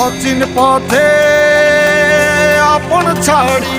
অচিন পথে আপন ছাড়ি।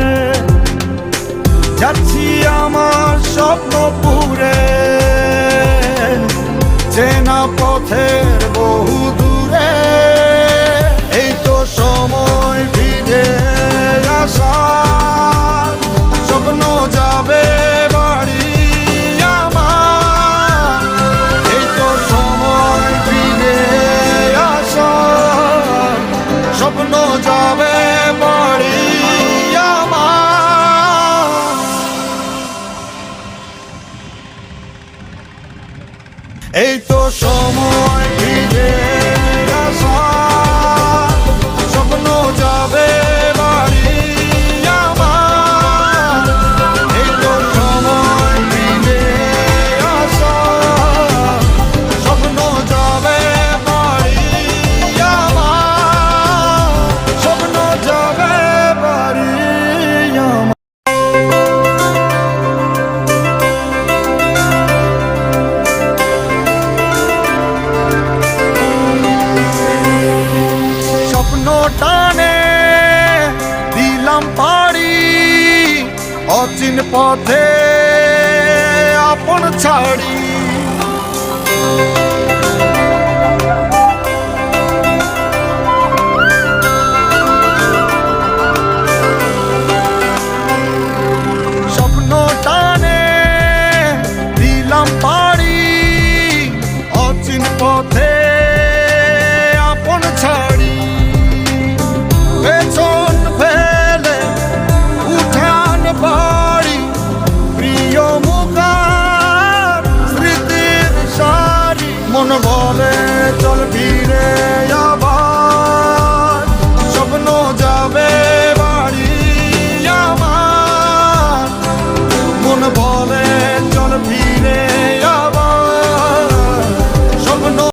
যাচ্ছি আমার স্বপ্ন পুরে। চেনা পথের বহু এই তো সময় ফিরে পাড়ি অচিন পথে আপন ছাড়ি। পথে চল ফিরে আবার